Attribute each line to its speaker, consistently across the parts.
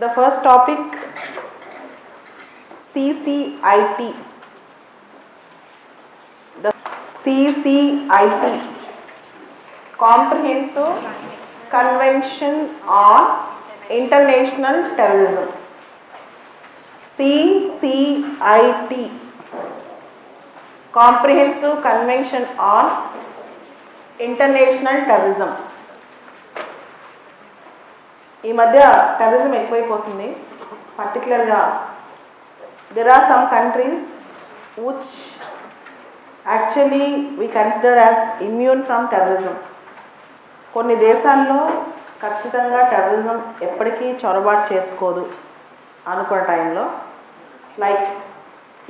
Speaker 1: The first topic CCIT. The CCIT Comprehensive Convention on International Terrorism. CCIT Comprehensive Convention on International Terrorism. ఈ మధ్య terrorism ఎక్కువైపోతుంది. పర్టికులర్గా there are some countries which actually we consider as immune from terrorism కొన్ని దేశాల్లో ఖచ్చితంగా terrorism ఎప్పటికీ చొరబాటు చేసుకోదు అనుకున్న టైంలో. లైక్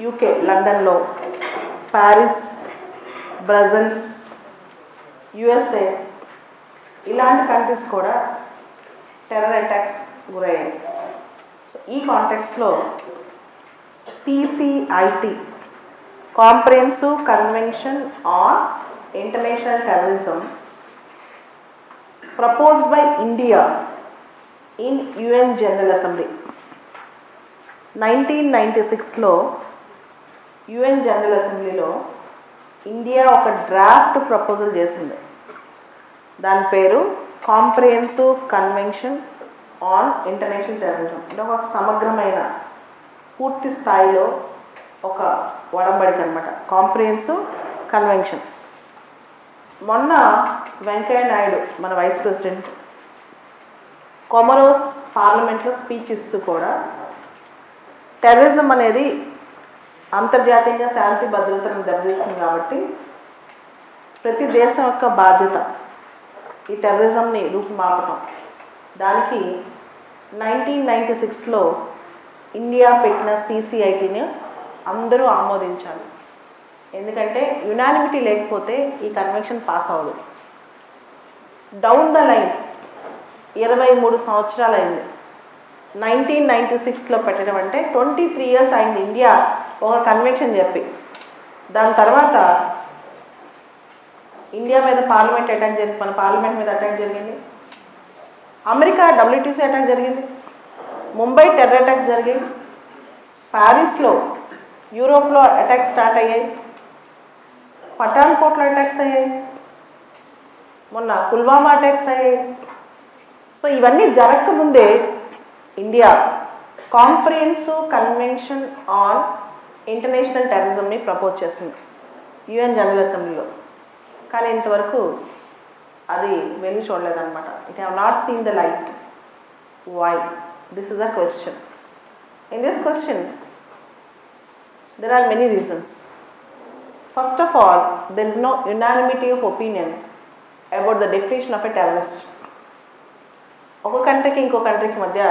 Speaker 1: యూకే లండన్లో ప్యారిస్ బ్రజల్స్ యుఎస్ఏ ఇలాంటి కంట్రీస్ కూడా టెర్రర్ అటాక్స్ గురయ్యాయి. సో ఈ కాంటెక్స్లో CCIT comprehensive convention on international terrorism proposed by India in UN general assembly. Nineteen ninety సిక్స్లో యుఎన్ జనరల్ అసెంబ్లీలో ఇండియా ఒక డ్రాఫ్ట్ ప్రపోజల్ చేసింది. దాని పేరు comprehensive convention on international terrorism. అంటే ఒక సమగ్రమైన పూర్తి స్థాయిలో ఒక ఒడంబడిక అనమాట కాంప్రిహెన్సివ్ కన్వెన్షన్. మొన్న వెంకయ్య నాయుడు మన వైస్ ప్రెసిడెంట్ కొమరోస్ పార్లమెంట్లో స్పీచ్ ఇస్తూ కూడా టెర్రరిజం అనేది అంతర్జాతీయంగా శాంతి భద్రతను దెబ్బతీస్తుంది కాబట్టి ప్రతి దేశం యొక్క బాధ్యత ఈ టెర్రరిజంని రూపుమాపటం. దానికి నైన్టీన్ నైంటీ సిక్స్లో ఇండియా పెట్టిన సీసీఐటీని అందరూ ఆమోదించాలి ఎందుకంటే యునానిమిటీ లేకపోతే ఈ కన్వెన్షన్ పాస్ అవ్వదు. డౌన్ ద లైన్ ఇరవై మూడు సంవత్సరాలు అయింది నైన్టీన్ నైంటీ సిక్స్లో పెట్టడం అంటే ట్వంటీ త్రీ ఇయర్స్ అయింది ఇండియా ఒక కన్వెన్షన్ చెప్పి. దాని తర్వాత ఇండియా మీద పార్లమెంట్ అటాక్ జరిగింది మన పార్లమెంట్ మీద అటాక్ జరిగింది. అమెరికా డబ్ల్యూటీసీ అటాక్ జరిగింది. ముంబై టెర్రర్ అటాక్స్ జరిగాయి. ప్యారిస్లో యూరోప్లో అటాక్స్ స్టార్ట్ అయ్యాయి. పఠాన్కోట్లో అటాక్స్ అయ్యాయి. మొన్న పుల్వామా అటాక్స్ అయ్యాయి. సో ఇవన్నీ జరగకముందే India comprehensive convention on international టెర్రరిజంని propose చేసింది. యుఎన్ జనరల్ అసెంబ్లీలో. కానీ ఇంతవరకు అది వెలుగు చూడలేదన్నమాట. It have not seen the light why this is a question in this question there are many reasons first of all there is no unanimity of opinion about the definition of a terrorist ఒక కంట్రీకి ఇంకో కంట్రీకి మధ్య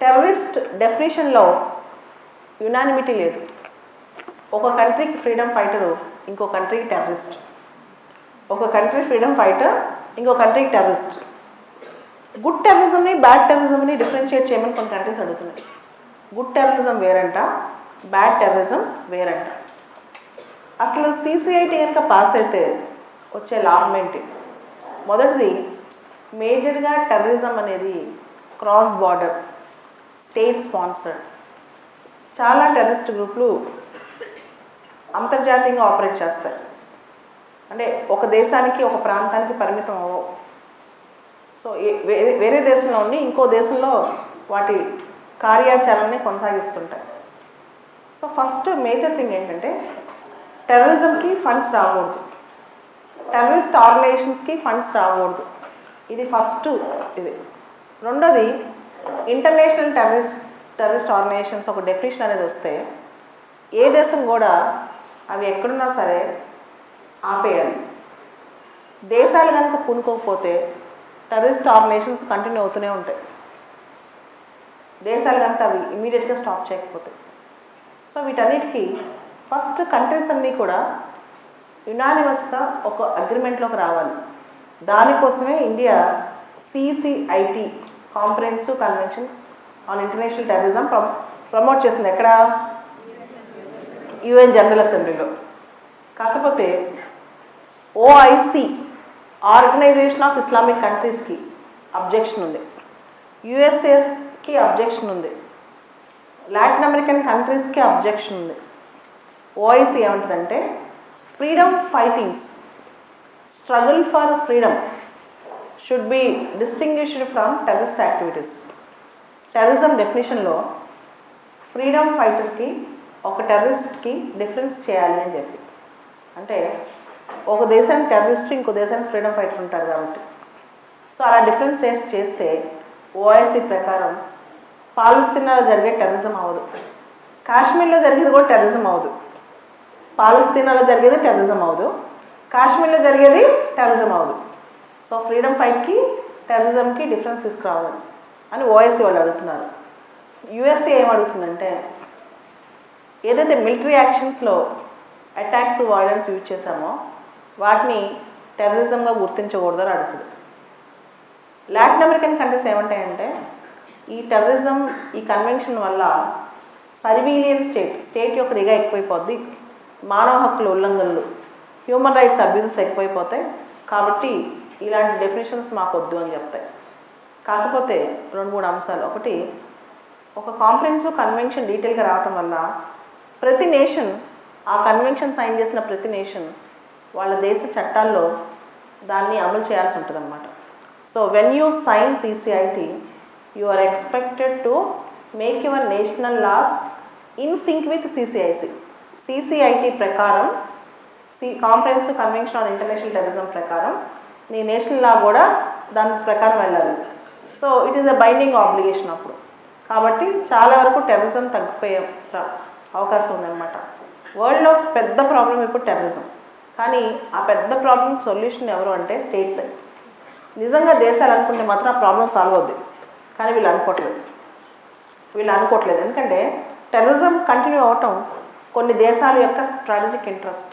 Speaker 1: terrorist డెఫినేషన్లో unanimity లేదు. ఒక కంట్రీకి freedom fighter ఇంకో కంట్రీకి టెర్రరిస్ట్ ఒక కంట్రీ ఫ్రీడమ్ ఫైటర్ ఇంకో కంట్రీ టెర్రరిస్ట్ గుడ్ టెర్రరిజంని బ్యాడ్ టెర్రరిజంని డిఫరెన్షియేట్ చేయమని కొన్ని కంట్రీస్ అడుగుతున్నాయి. గుడ్ టెర్రరిజం వేరంట బ్యాడ్ టెర్రరిజం వేరంట. అసలు సిసిఐటి కనుక పాస్ అయితే వచ్చే లాభం ఏంటి? మొదటిది మేజర్గా టెర్రరిజం అనేది క్రాస్ బార్డర్ స్టేట్ స్పాన్సర్డ్ చాలా టెర్రరిస్ట్ గ్రూపులు అంతర్జాతీయంగా ఆపరేట్ చేస్తాయి. అంటే ఒక దేశానికి ఒక ప్రాంతానికి పరిమితం అవ్వవు. సో వేరే వేరే దేశంలో ఉండి ఇంకో దేశంలో వాటి కార్యాచరణని కొనసాగిస్తుంటాయి. సో ఫస్ట్ మేజర్ థింగ్ ఏంటంటే టెర్రరిజంకి ఫండ్స్ రాకూడదు. టెర్రరిస్ట్ ఆర్గనైజేషన్స్కి ఫండ్స్ రాకూడదు. ఇది ఫస్ట్ ఇది. రెండోది ఇంటర్నేషనల్ టెర్రరిస్ట్ టెర్రరిస్ట్ ఆర్గనైజేషన్స్ ఒక డెఫినేషన్ అనేది వస్తే ఏ దేశం కూడా అవి ఎక్కడున్నా సరే ఆపేయాలి. దేశాలు కనుక పూనుకోకపోతే టెర్రరిస్ట్ ఆర్గనైజేషన్స్ కంటిన్యూ అవుతూనే ఉంటాయి. దేశాలు కనుక అవి ఇమీడియట్గా స్టాప్ చేయకపోతే. సో వీటన్నిటికీ ఫస్ట్ కంట్రీస్ అన్నీ కూడా యునానిమస్గా ఒక అగ్రిమెంట్లోకి రావాలి. దానికోసమే India CCIT comprehensive convention on international terrorism promote చేసింది ఎక్కడ? యుఎన్ జనరల్ అసెంబ్లీలో. కాకపోతే ఓఐసి ఆర్గనైజేషన్ ఆఫ్ ఇస్లామిక్ కంట్రీస్కి అబ్జెక్షన్ ఉంది. యుఎస్ఏకి అబ్జెక్షన్ ఉంది. లాటిన్ అమెరికన్ కంట్రీస్కి అబ్జెక్షన్ ఉంది. ఓఐసీ ఏమంటుందంటే freedom fightings struggle for freedom should be distinguished from terrorist activities terrorism డెఫినేషన్లో freedom ఫైటర్కి ఒక టెర్రరిస్ట్కి డిఫరెన్స్ చేయాలి అని చెప్పి. అంటే ఒక దేశానికి టెర్రరిస్ట్ ఇంకో దేశానికి ఫ్రీడమ్ ఫైటర్ ఉంటారు కాబట్టి. సో అలా డిఫరెన్స్ చేస్తే ఓఐసీ ప్రకారం పాలస్తీనాలో జరిగే టెర్రరిజం అవ్వదు. కాశ్మీర్లో జరిగేది కూడా టెర్రరిజం అవ్వదు. పాలస్తీనాలో జరిగేది టెర్రరిజం అవ్వదు. కాశ్మీర్లో జరిగేది టెర్రరిజం అవ్వదు. సో ఫ్రీడమ్ ఫైట్కి టెర్రరిజంకి డిఫరెన్స్ తీసుకురావాలి అని ఓఎస్సీ వాళ్ళు అడుగుతున్నారు. యుఎస్ఏ ఏం అడుగుతుందంటే ఏదైతే మిలిటరీ యాక్షన్స్లో అటాక్స్ వాయిలెన్స్ యూజ్ చేశామో వాటిని టెర్రరిజంగా గుర్తించకూడదని అడుగుతుంది. లాటిన్ అమెరికన్ కంట్రీస్ ఏమంటాయంటే ఈ టెర్రరిజం ఈ కన్వెన్షన్ వల్ల సర్వీలియన్ స్టేట్ స్టేట్ యొక్క నిఘా ఎక్కువైపోద్ది మానవ హక్కుల ఉల్లంఘనలు హ్యూమన్ రైట్స్ అబ్యూజెస్ ఎక్కువైపోతాయి కాబట్టి ఇలాంటి డెఫినేషన్స్ మాకు వద్దు అని చెప్తాయి. కాకపోతే రెండు మూడు అంశాలు. ఒకటి ఒక కాంప్రహెన్సివ్ కన్వెన్షన్ డీటెయిల్గా రావటం వల్ల ప్రతి నేషన్ ఆ కన్వెన్షన్ సైన్ చేసిన ప్రతి నేషన్ వాళ్ళ దేశ చట్టాల్లో దాన్ని అమలు చేయాల్సి ఉంటుంది అనమాట so when you sign CCIT you are expected to make your national laws in sync with CCIC CCIT ప్రకారం C comprehensive convention on international terrorism ప్రకారం నీ నేషనల్ లా కూడా దాని ప్రకారం వెళ్ళాలి. So it is a binding obligation అప్పుడు. కాబట్టి చాలా వరకు టెర్రరిజం తగ్గిపోయే అవకాశం ఉందన్నమాట. వరల్డ్లో పెద్ద ప్రాబ్లం ఇప్పుడు టెర్రరిజం కానీ ఆ పెద్ద ప్రాబ్లం సొల్యూషన్ ఎవరు అంటే స్టేట్స్ నిజంగా దేశాలు అనుకుంటే మాత్రం ఆ ప్రాబ్లం సాల్వ్ అవుద్ది. కానీ వీళ్ళు అనుకోవట్లేదు. వీళ్ళు అనుకోవట్లేదు. ఎందుకంటే టెర్రరిజం కంటిన్యూ అవటం కొన్ని దేశాల యొక్క స్ట్రాటజిక్ ఇంట్రెస్ట్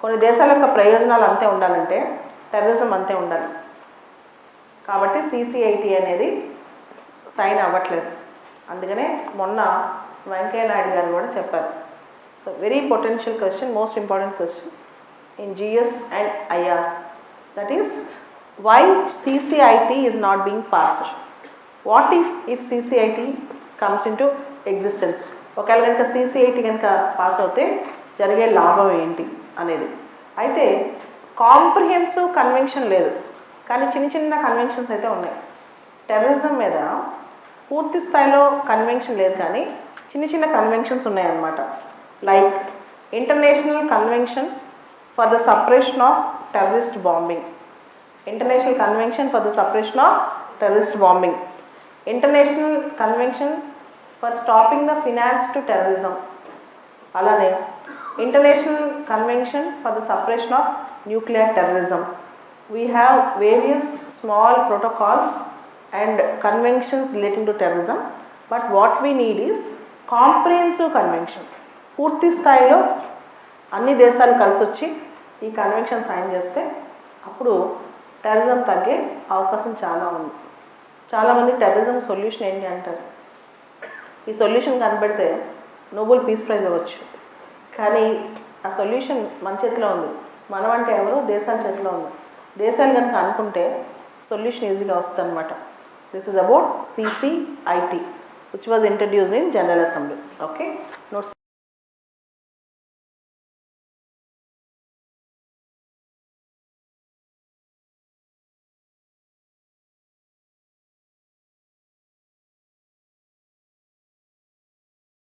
Speaker 1: కొన్ని దేశాల యొక్క ప్రయోజనాలు అంతే ఉండాలంటే టెర్రరిజం అంతే ఉండాలి. కాబట్టి సిసిఐటి అనేది సైన్ అవ్వట్లేదు. అందుకనే మొన్న వెంకయ్య నాయుడు గారు కూడా చెప్పారు. So very potential question most important question in GS and IR that is why CCIT is not being passed. What if if CCIT comes into existence? ఒకవేళ కనుక సీసీఐటీ కనుక పాస్ అవుతే జరిగే లాభం ఏంటి అనేది. అయితే కాంప్రిహెన్సివ్ కన్వెన్షన్ లేదు. కానీ చిన్న చిన్న కన్వెన్షన్స్ అయితే ఉన్నాయి. టెర్రరిజం మీద పూర్తి స్థాయిలో కన్వెన్షన్ లేదు కానీ చిన్న చిన్న కన్వెన్షన్స్ ఉన్నాయన్నమాట. Like international convention for the separation of terrorist bombing international convention for the separation of terrorist bombing international convention for stopping the finance to terrorism అలానే international convention for the separation of nuclear terrorism we have various small protocols and conventions relating to terrorism but what we need is comprehensive convention పూర్తి స్థాయిలో అన్ని దేశాలు కలిసి వచ్చి ఈ convention sign చేస్తే అప్పుడు టెర్రరిజం తగ్గే అవకాశం చాలా ఉంది. చాలామంది టెర్రరిజం సొల్యూషన్ ఏంటి అంటారు? ఈ సొల్యూషన్ కనబడితే నోబెల్ పీస్ ప్రైజ్ ఇవ్వచ్చు. కానీ ఆ సొల్యూషన్ మన చేతిలో ఉంది. మనం అంటే ఎవరు? దేశాల చేతిలో ఉంది. దేశాలు కనుక అనుకుంటే సొల్యూషన్ ఈజీగా వస్తుంది అనమాట this is about CCIT which was introduced in general assembly okay